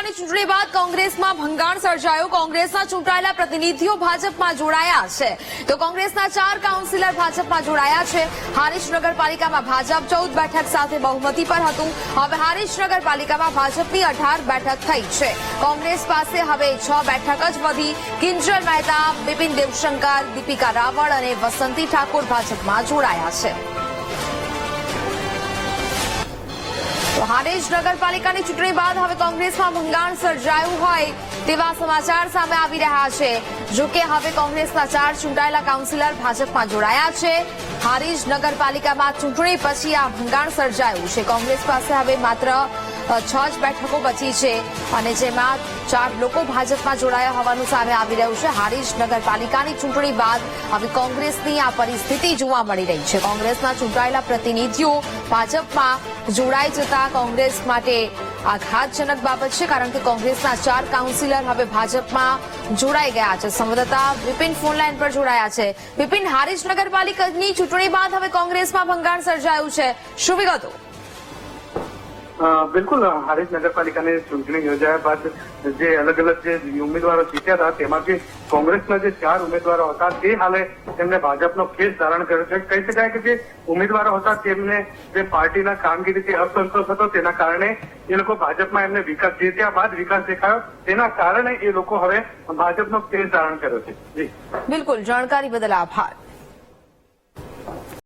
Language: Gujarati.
નગરપાલિકાની ચૂંટણી બાદ કોંગ્રેસમાં ભંગાણ સર્જાયું. કોંગ્રેસના ચૂંટાયેલા પ્રતિનિધિઓ ભાજપમાં જોડાયા છે. તો કોંગ્રેસના ચાર કાઉન્સિલર ભાજપમાં જોડાયા છે. હારીશ નગરપાલિકામાં ભાજપ ચૌદ, બેઠક સાથે બહુમતી પર હતું. હવે હારીશ નગરપાલિકામાં ભાજપની અઢાર બેઠક થઈ છે. કોંગ્રેસ પાસે હવે છ બેઠક જ વધી. કિંજલ મહેતા, બિપિન દેવશંકર, દીપિકા રાવળ અને વસંતી ઠાકોર ભાજપમાં જોડાયા છે. તો જ નગરપાલિકાની ચૂંટણી બાદ હવે કોંગ્રેસમાં ભંગાણ સર્જાયું હોય તેવા સમાચાર સામે આવી રહ્યા છે. જો કે હવે કોંગ્રેસના ચાર ચૂંટાયેલા કાઉન્સિલર ભાજપમાં જોડાયા છે. હારીજ નગરપાલિકામાં ચૂંટણી પછી આ ભંગાણ સર્જાયું છે. કોંગ્રેસ પાસે હવે માત્ર છ જ બેઠકો બચી છે અને જેમાં ચાર લોકો ભાજપમાં જોડાયા હોવાનું સામે આવી રહ્યું છે. હારીજ નગરપાલિકાની ચૂંટણી બાદ હવે કોંગ્રેસની આ પરિસ્થિતિ જોવા મળી રહી છે. કોંગ્રેસના ચૂંટાયેલા પ્રતિનિધિઓ ભાજપમાં જોડાઈ જતા કોંગ્રેસ માટે આઘાતજનક બાબત છે, કારણ કે કોંગ્રેસના ચાર કાઉન્સિલર હવે ભાજપમાં જોડાઈ ગયા છે. સંવાદદાતા વિપિન ફોનલાઈન પર જોડાયા છે. વિપિન, હારીજ નગરપાલિકાની ચૂંટણી બાદ હવે કોંગ્રેસમાં ભંગાણ સર્જાયું છે. શું વિગતો? બિલકુલ હારીજ નગરપાલિકાની ચૂંટણી યોજાયા બાદ જે અલગ અલગ જે ઉમેદવારો જીત્યા હતા તેમાંથી કોંગ્રેસના જે ચાર ઉમેદવારો હતા, તે હાલે તેમને ભાજપનો કેસ ધારણ કર્યો છે. કહી શકાય કે જે ઉમેદવારો હતા, તેમને જે પાર્ટીના કામગીરીથી અસંતોષ હતો, તેના કારણે એ લોકો ભાજપમાં એમને વિકાસ જીત્યા બાદ વિકાસ દેખાયો. તેના કારણે એ લોકો હવે ભાજપનો કેસ ધારણ કર્યો છે. બિલકુલ, જાણકારી બદલ આભાર.